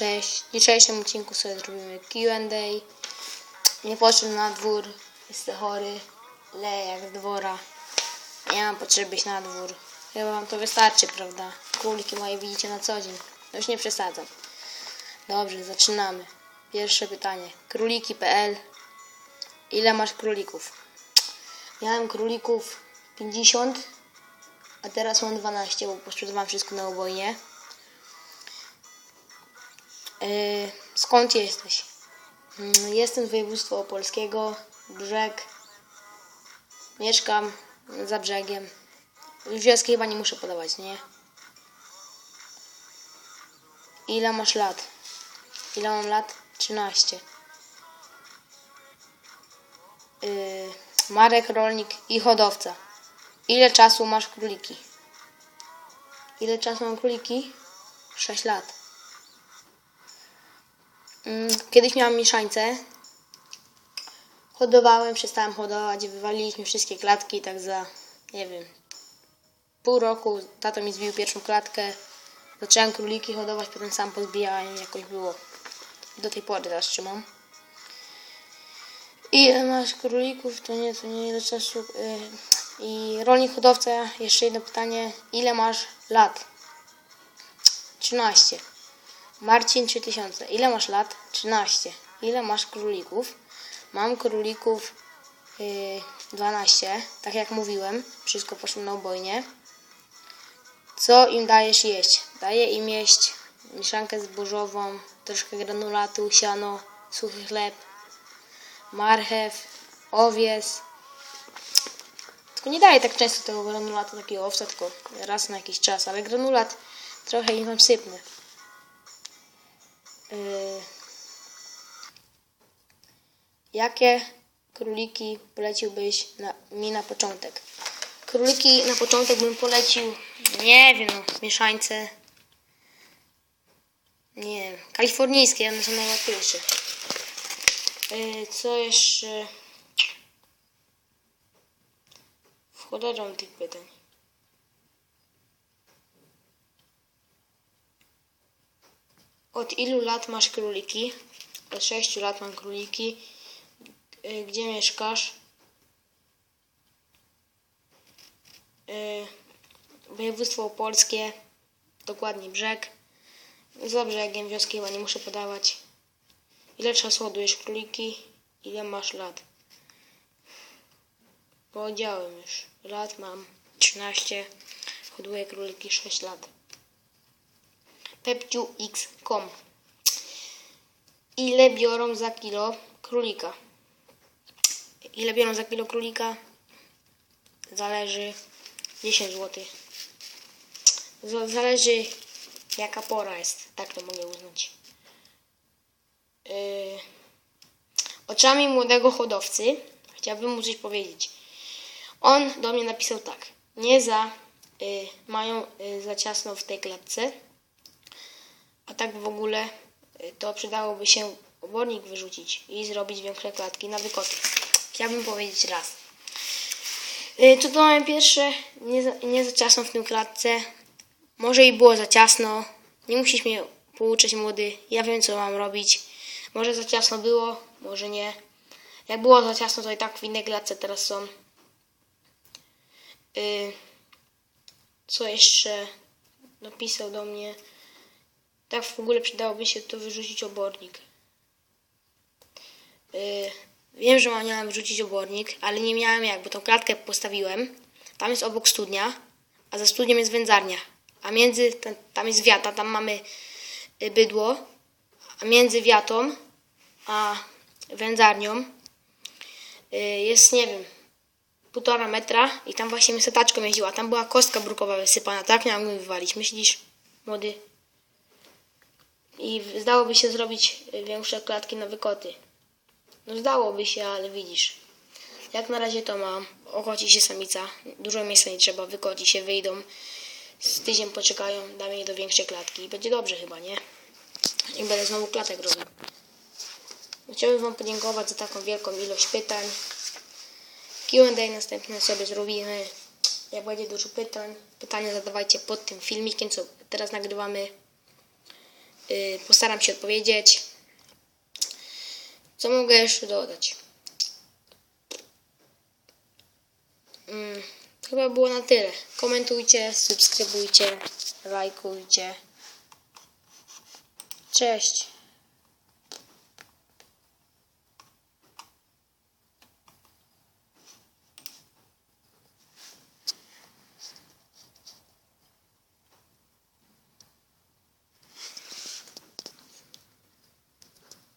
Cześć. W dzisiejszym odcinku sobie zrobimy Q&A. Nie poszedłem na dwór, jestem chory, leję jak z dwora. Nie mam potrzeby iść na dwór. Chyba wam to wystarczy, prawda? Króliki moje widzicie na co dzień. No już nie przesadzam. Dobrze, zaczynamy. Pierwsze pytanie. Króliki.pl Ile masz królików? Miałem królików 50, a teraz mam 12, bo posprzedawałem wszystko na obojnie. Yy, skąd jesteś? Mm, Jestem z województwa opolskiego, brzeg. Mieszkam za brzegiem. Wioski chyba nie muszę podawać, nie? Ile masz lat? Ile mam lat? 13. Yy, Marek, rolnik i hodowca. Ile czasu masz króliki? Ile czasu mam króliki? 6 lat. Mm, Kiedyś miałam mieszańce. Hodowałem, przestałem hodować, wywaliliśmy wszystkie klatki i tak za, nie wiem, pół roku tato mi zbił pierwszą klatkę. Zacząłem króliki hodować, potem sam pozbijałem, jakoś było. Do tej pory teraz trzymam. Ile masz królików? To nie, to nie ile czasu. Yy, I rolnik hodowca, jeszcze jedno pytanie. Ile masz lat? 13. Marcin 3000. Ile masz lat? 13. Ile masz królików? Mam królików yy, 12. Tak jak mówiłem, wszystko poszło na obojnie. Co im dajesz jeść? Daję im jeść mieszankę zbożową, troszkę granulatu, siano, suchy chleb, marchew, owies. Tylko nie daję tak często tego granulatu, takiego owsa, tylko raz na jakiś czas, ale granulat trochę im tam sypnę. Yy, jakie króliki poleciłbyś na, mi na początek? Króliki na początek bym polecił, nie wiem, mieszańce. Nie wiem, kalifornijskie, one są najłatwiejsze. Yy, co jeszcze? Wchodzą tych pytań. Od ilu lat masz króliki? Od 6 lat mam króliki. Y, Gdzie mieszkasz? Y, Województwo opolskie, dokładnie brzeg. Za brzegiem wioski chyba nie muszę podawać. Ile czasu hodujesz króliki? Ile masz lat? Powiedziałem już. Lat mam 13. Hoduję króliki 6 lat. pepciux.com Ile biorą za kilo królika? Ile biorą za kilo królika? Zależy 10 zł. Zależy jaka pora jest. Tak to mogę uznać. Yy, oczami młodego hodowcy chciałbym mu coś powiedzieć. On do mnie napisał tak. Nie za y, mają y, za ciasno w tej klatce. A tak w ogóle y, to przydałoby się obornik wyrzucić i zrobić większe klatki na wykoty. Chciałbym powiedzieć raz. Y, Tu to mamy pierwsze, nie za, nie za ciasno w tym klatce. Może i było za ciasno. Nie musisz mnie pouczać młody. Ja wiem co mam robić. Może za ciasno było, może nie. Jak było za ciasno, to i tak w innej klatce teraz są. Y, co jeszcze napisał do mnie? Tak w ogóle przydałoby się to wyrzucić obornik. Y, wiem, że miałem wyrzucić obornik, ale nie miałem jak, bo tą klatkę postawiłem. Tam jest obok studnia, a za studnią jest wędzarnia. A między, tam, tam jest wiata, tam mamy y, bydło, a między wiatą a wędzarnią y, jest, nie wiem, półtora metra i tam właśnie mi setaczką jeździła. Tam była kostka brukowa wysypana, tak miałem ją wywalić. Myślisz, młody? I zdałoby się zrobić większe klatki na wykoty. No zdałoby się, ale widzisz. Jak na razie to mam. Okoci się samica. Dużo miejsca nie trzeba, wykoci się, wyjdą. Z tydzień poczekają, damy je do większej klatki i będzie dobrze chyba, nie? I będę znowu klatek robił. Chciałbym Wam podziękować za taką wielką ilość pytań. Q&A następne sobie zrobimy. Jak będzie dużo pytań, pytania zadawajcie pod tym filmikiem, co teraz nagrywamy. Y, postaram się odpowiedzieć. Co mogę jeszcze dodać? Mm, chyba było na tyle. Komentujcie, subskrybujcie, lajkujcie. Cześć.